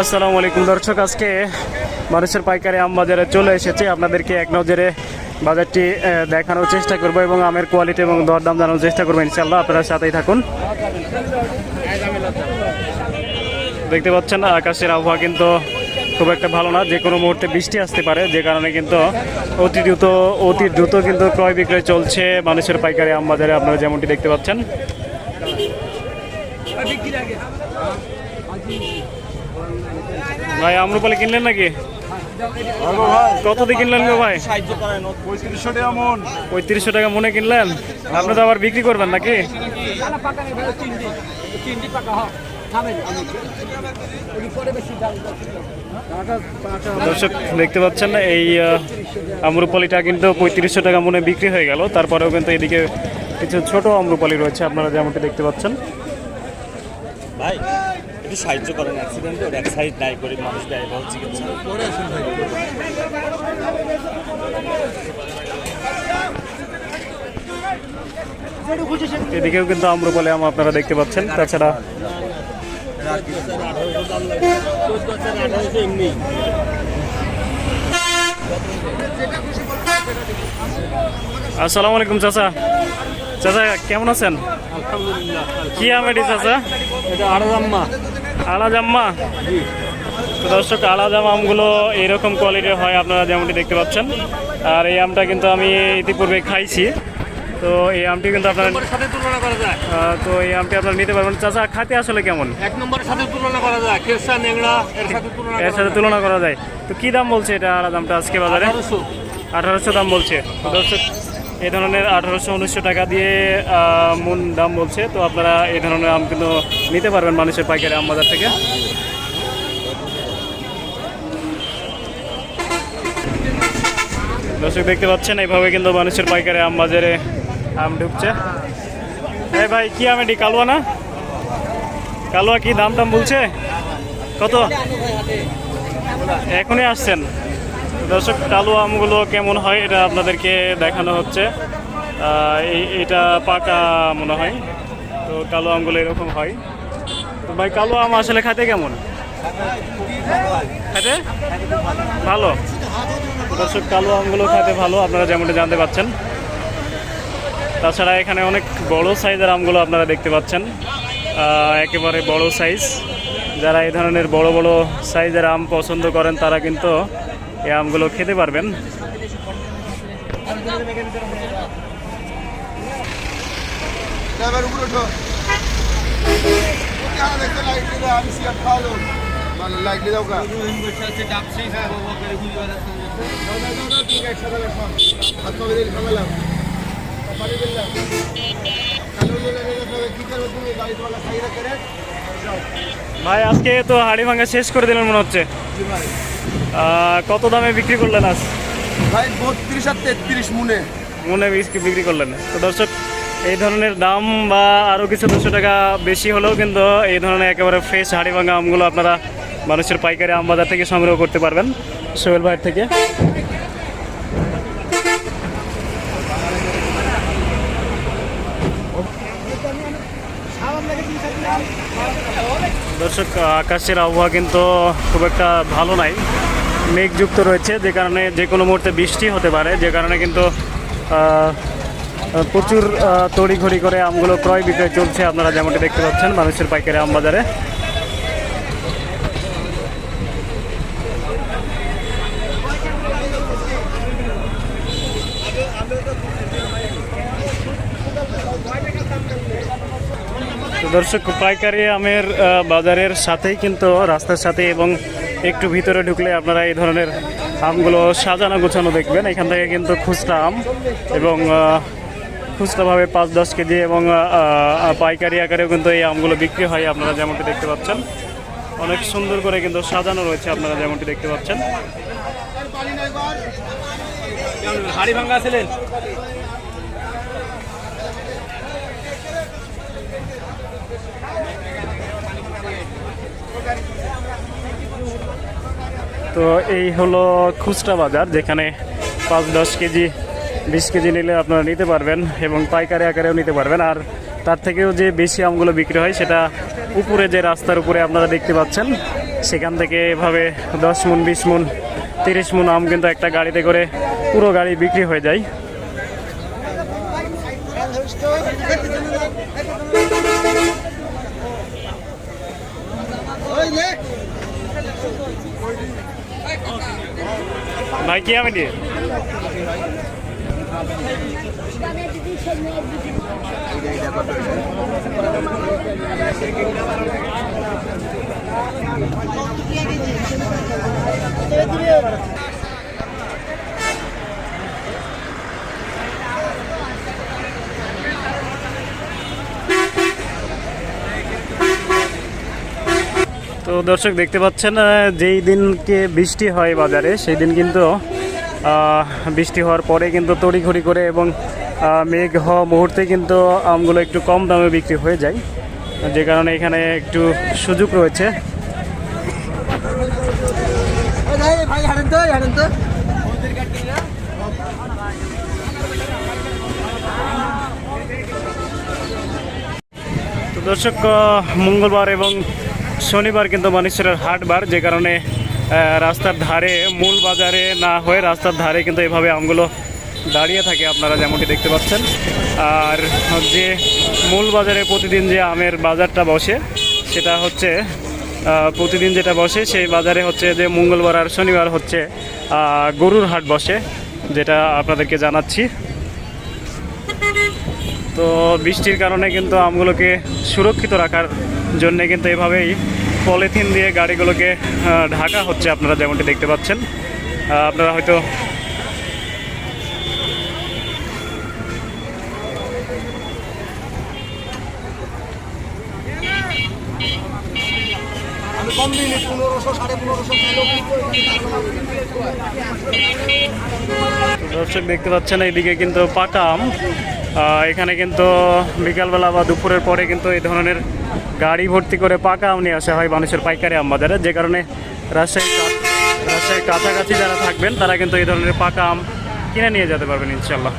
আসসালামু আলাইকুম। দর্শক, আজকে মানুষের পাইকারি আম বাজারে চলে এসেছে। আপনাদেরকে এক নজরে বাজারটি দেখানোর চেষ্টা করব এবং আমের কোয়ালিটি এবং দরদাম জানানোর চেষ্টা করব ইনশাল্লাহ আপনারা সাথেই থাকুন। দেখতে পাচ্ছেন, আকাশের আবহাওয়া কিন্তু খুব একটা ভালো না। যে কোনো মুহূর্তে বৃষ্টি আসতে পারে, যে কারণে কিন্তু অতি দ্রুত অতি দ্রুত কিন্তু ক্রয় বিক্রয় চলছে মানুষের পাইকারি আম বাজারে। আপনারা যেমনটি দেখতে পাচ্ছেন। ভাই, আমরুপালি কিনলেন নাকি? কত দিয়ে কিনলেন গো ভাই? পঁয়ত্রিশশো টাকা মন পঁয়ত্রিশশো টাকা মনে কিনলেন? আপনি তো আবার বিক্রি করবেন নাকি? দর্শক, দেখতে পাচ্ছেন না, এই আম্রপালিটা কিন্তু পঁয়ত্রিশশো টাকা মনে বিক্রি হয়ে গেল। তারপরেও কিন্তু এদিকে কিছু ছোট আম্রপালি রয়েছে, আপনারা যেমনটি দেখতে পাচ্ছেন। ভাই একটু সাহায্য করেন অ্যাক্সিডেন্টে এক সাইড নাই করে মানুষ ব্যয়বহুল চিকিৎসা এদিকেও কিন্তু আম্রপালি আম আপনারা দেখতে পাচ্ছেন তাছাড়া আসসালামু আলাইকুম চাচা। চাচা কেমন আছেন? কি আম এটি চাচা? এটা আড়াদাম্মা আলাজাম্মা। তো দর্শক আলাজাম আমগুলো এইরকম কোয়ালিটির হয় আপনারা যেমনটি দেখতে পাচ্ছেন। আর এই আমটা কিন্তু আমি ইতিপূর্বে খাইছি। তো এই আমটি কিন্তু আপনারা সাথে তুলনা করা যায়। তো এই আমটি আপনারা নিতে পারবেন। চাচা খাতে আসলে কেমন? এক নম্বরের সাথে তুলনা করা যায়। কেসা নেংড়া এর সাথে তুলনা এর সাথে তুলনা করা যায়। তো কি দাম বলছে এটা আলাদামটা আজকে বাজারে? আঠারোশো। দাম বলছে। দর্শক এই ধরনের আঠারোশো, উনিশশো টাকা দিয়ে মন দাম বলছে। তো আপনারা এই ধরনের আম কিন্তু নিতে পারবেন মানুষের পাইকারি আম বাজার থেকে। দর্শক, দেখতে পাচ্ছেন, এইভাবে কিন্তু মানুষের পাইকারি আম বাজারে আম ঢুকছে। হ্যাঁ ভাই, কি আম এটি? কালুয়া না? কালুয়া কি দাম টাম বলছে? কত? এখনই আসছেন? দর্শক, কালো আমগুলো কেমন হয় এটা আপনাদেরকে দেখানো হচ্ছে। এটা পাকা মনে হয়। তো কালো আমগুলো এরকম হয়। তো ভাই, কালো আম আসলে খাতে কেমন? খাতে? ভালো। দর্শক, কালো আমগুলো খেতে ভালো, আপনারা যেমনটা জানতে পাচ্ছেন। তাছাড়া এখানে অনেক বড় সাইজের আমগুলো আপনারা দেখতে পাচ্ছেন। একেবারে বড় সাইজ। যারা এই ধরনের বড় বড় সাইজের আম পছন্দ করেন, তারা কিন্তু এই আমগুলো খেতে পারবেন। ভাই আজকে তো হাড়ি ভাঙা শেষ করে দিলেন মনে হচ্ছে। কত দামে বিক্রি করলেন আজ? ভাই বত্রিশ আর তেত্রিশ মুনে। মনে বিক্রি বিক্রি করলেন। তো দর্শক এই ধরনের দাম বা আরও কিছু দুশো টাকা বেশি হলেও কিন্তু এই ধরনের একেবারে ফ্রেশ হাড়ি ভাঙা আমগুলো আপনারা মানুষের পাইকারি আম বাজার থেকে সংগ্রহ করতে পারবেন। সোহেল ভাইয়ের থেকে। দর্শক, আকাশের আবহাওয়া কিন্তু খুব একটা ভালো নাই। মেঘযুক্ত রয়েছে, যে কারণে যে কোনো মুহূর্তে বৃষ্টি হতে পারে, যে কারণে কিন্তু প্রচুর তড়িঘড়ি করে আমগুলো ক্রয় বিক্রয় চলছে। আপনারা যেমনটি দেখতে পাচ্ছেন, মানুষের পাইকারি আম বাজারে দর্শক, পাইকারি আমের বাজারের সাথেই কিন্তু রাস্তার সাথে এবং একটু ভিতরে ঢুকলে আপনারা এই ধরনের আমগুলো সাজানো গোছানো দেখবেন। এখান থেকে কিন্তু খুচরা আম এবং খুচরাভাবে পাঁচ, দশ কেজি এবং পাইকারি আকারেও কিন্তু এই আমগুলো বিক্রি হয়, আপনারা যেমনটি দেখতে পাচ্ছেন। অনেক সুন্দর করে কিন্তু সাজানো রয়েছে, আপনারা যেমনটি দেখতে পাচ্ছেন। হাড়ি ভাঙ্গা ছিলেন তো এই হলো খুচরা বাজার, যেখানে পাঁচ দশ কেজি, বিশ কেজি নিলে আপনারা নিতে পারবেন এবং পাইকারি আকারেও নিতে পারবেন। আর তার থেকেও যে বেশি আমগুলো বিক্রি হয়, সেটা উপরে যে রাস্তার উপরে আপনারা দেখতে পাচ্ছেন, সেখান থেকে এভাবে দশ মন, বিশ মন, তিরিশ মন আম কিন্তু একটা গাড়িতে করে পুরো গাড়ি বিক্রি হয়ে যায়। ভাই কি আমি দিয়ে তো দর্শক দেখতে পাচ্ছেন যেই দিনকে বৃষ্টি হয় বাজারে, সেই দিন কিন্তু বৃষ্টি হওয়ার পরে কিন্তু তড়িঘড়ি করে এবং মেঘ হওয়া মুহূর্তে কিন্তু আমগুলো একটু কম দামে বিক্রি হয়ে যায়। যে কারণে এখানে একটু সুযোগ রয়েছে। দর্শক মঙ্গলবার এবং শনিবার কিন্তু মানেশ্বরের হাটবার, যে কারণে রাস্তার ধারে, মূল বাজারে না হয়ে রাস্তার ধারে কিন্তু এভাবে আমগুলো দাঁড়িয়ে থাকে আপনারা যেমনটি দেখতে পাচ্ছেন। আর যে মূল বাজারে প্রতিদিন যে আমের বাজারটা বসে, সেটা হচ্ছে প্রতিদিন যেটা বসে, সেই বাজারে হচ্ছে যে মঙ্গলবার আর শনিবার হচ্ছে গরুর হাট বসে, যেটা আপনাদেরকে জানাচ্ছি। তো বৃষ্টির কারণে কিন্তু আমগুলোকে সুরক্ষিত রাখার জন্য কিন্তু এভাবেই পলিথিন দিয়ে গাড়িগুলোকে ঢাকা হচ্ছে আপনারা যেমনটি দেখতে পাচ্ছেন। আপনারা হয়তো দর্শক দেখতে পাচ্ছেন, এইদিকে কিন্তু পাকা আম। এখানে কিন্তু বিকালবেলা বা দুপুরের পরে কিন্তু এই ধরনের গাড়ি ভর্তি করে পাকা আম নিয়ে আসা হয় মানুষের পাইকারি আম বাজারে। যে কারণে রাজশাহী রাজশাহীর কাছাকাছি যারা থাকবেন, তারা কিন্তু এই ধরনের পাকা আম কিনে নিয়ে যেতে পারবেন ইনশাল্লাহ